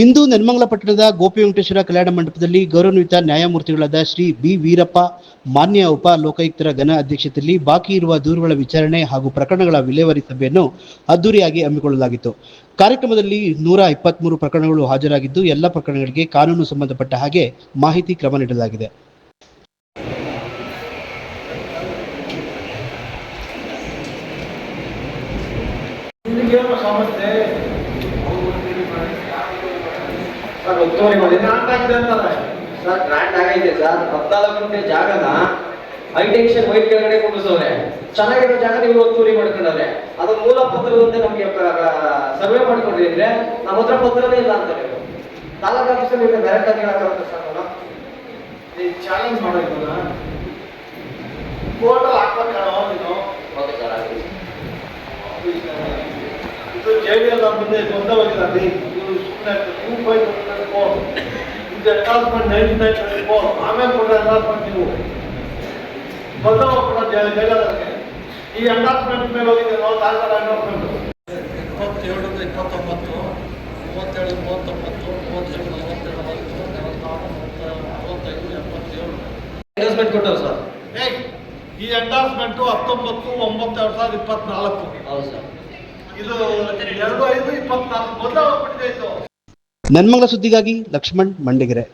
ಇಂದು ನೆಲಮಂಗಲ ಪಟ್ಟಣದ ಗೋಪಿ ವೆಂಕಟೇಶ್ವರ ಕಲ್ಯಾಣ ಮಂಟಪದಲ್ಲಿ ಗೌರವಾನ್ವಿತ ನ್ಯಾಯಮೂರ್ತಿಗಳಾದ ಶ್ರೀ ಬಿ ವೀರಪ್ಪ, ಮಾನ್ಯ ಉಪ ಲೋಕಾಯುಕ್ತರ ಘನ ಅಧ್ಯಕ್ಷತೆಯಲ್ಲಿ ಬಾಕಿ ಇರುವ ದೂರುಗಳ ವಿಚಾರಣೆ ಹಾಗೂ ಪ್ರಕರಣಗಳ ವಿಲೇವಾರಿ ಸಭೆಯನ್ನು ಅದ್ದೂರಿಯಾಗಿ ಹಮ್ಮಿಕೊಳ್ಳಲಾಗಿತ್ತು. ಕಾರ್ಯಕ್ರಮದಲ್ಲಿ ನೂರ ಇಪ್ಪತ್ಮೂರು ಪ್ರಕರಣಗಳು ಹಾಜರಾಗಿದ್ದು, ಎಲ್ಲ ಪ್ರಕರಣಗಳಿಗೆ ಕಾನೂನು ಸಂಬಂಧಪಟ್ಟ ಹಾಗೆ ಮಾಹಿತಿ ಕ್ರಮ ನೀಡಲಾಗಿದೆ. ಸರ್ ಅಂತಾರೆ ಸರ್ ಆಗೈತೆ ಸರ್. ಜಾಗನ ಹೈಟೆನ್ಷನ್ ವೈಟ್ ಕೆಳಗಡೆ ಕುಂಡಿಸವ್ರೆ. ಚೆನ್ನಾಗಿರೋ ಜಾಗ ನೀವು ಒತ್ತುವರಿ ಮಾಡ್ಕೊಂಡವ್ರೆ. ಅದು ಮೂಲ ಪತ್ರದಂತೆ ನಮಗೆ ಸರ್ವೆ ಮಾಡ್ಕೊಂಡಿದ್ರೆ ನಮ್ಮ ಹತ್ರ ಪತ್ರನೇ ಇಲ್ಲ ಅಂತಾರೆ ತಾಲೂಕು ಆಫೀಸಲ್ಲಿ ಡೈರೆಕ್ಟ್ ಆಗಿ ಹೇಳಕ್ಕಾಗುತ್ತೆ ಸರ್ ನಾನು. ಚಾಲೆಂಜ್ ಮಾಡೋದು ಫೋಟೋ ಹಾಕ್ಬೇಕಾರೋ ಜೆ ಡಿ ಎಲ್ ಮುಂದೆ 1924, 2524. With ಆಮೇಲೆ ಕೊಟ್ಟ ಅನಾಲ್ಸ್ಮೆಂಟ್ ನೀವು ಬದಲಾವ ಕೂಡ ಜೈಲಲ್ಲಿ ಈ ಅನಾಲ್ಸ್ಮೆಂಟ್ ಮೇಲೆ ಹೋಗಿದೆ ನಾವು ಸರ್ಕಾರ ಅನಾಲ್ಸ್ಮೆಂಟ್ ಇಪ್ಪತ್ತೊಂಬತ್ತು ಮೂವತ್ತೇಳು ಮೂವತ್ತೊಂಬತ್ತು ಮೂವತ್ತೇಳು ನಲವತ್ತೇಳು ಒಂದು ನಲವತ್ತಾರು ಮೂವತ್ತೈದು ಎಪ್ಪತ್ತೇಳು ಅನಾಲ್ಸ್ಮೆಂಟ್ ಕೊಟ್ಟರು ಸರ್ ಈ ಅಡ್ವಾನ್ಸ್ಮೆಂಟು ಹತ್ತೊಂಬತ್ತು ಒಂಬತ್ತು ಎರಡು ಸಾವಿರದ ಇಪ್ಪತ್ನಾಲ್ಕು ಇದು ಎರಡು ಐದು ಇಪ್ಪತ್ನಾಲ್ಕು ಮೊದಲ ನೆನ್ಮಂಗಲ ಸುದ್ದಿಗಾಗಿ ಲಕ್ಷ್ಮಣ್ ಮಂಡಿಗೆರೆ.